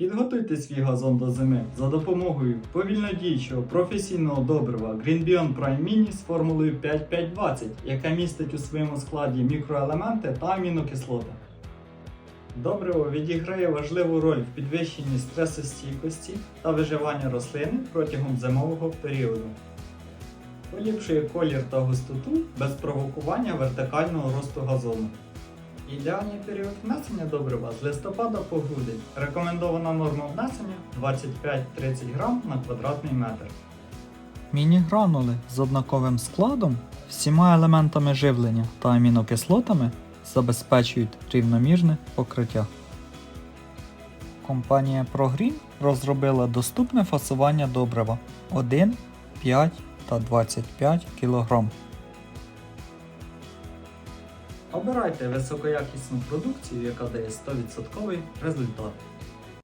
Підготуйте свій газон до зими за допомогою повільнодіючого професійного добрива GreenBion Prime Mini з формулою 5520, яка містить у своєму складі мікроелементи та амінокислоти. Добриво відіграє важливу роль в підвищенні стресостійкості та виживання рослини протягом зимового періоду. Поліпшує колір та густоту без провокування вертикального росту газону. Ідеальний період внесення добрива з листопада по грудень. Рекомендована норма внесення 25-30 грам на квадратний метр. Міні-гранули з однаковим складом, всіма елементами живлення та амінокислотами забезпечують рівномірне покриття. Компанія ProGreen розробила доступне фасування добрива 1, 5 та 25 кг. Обирайте високоякісну продукцію, яка дає 100% результат.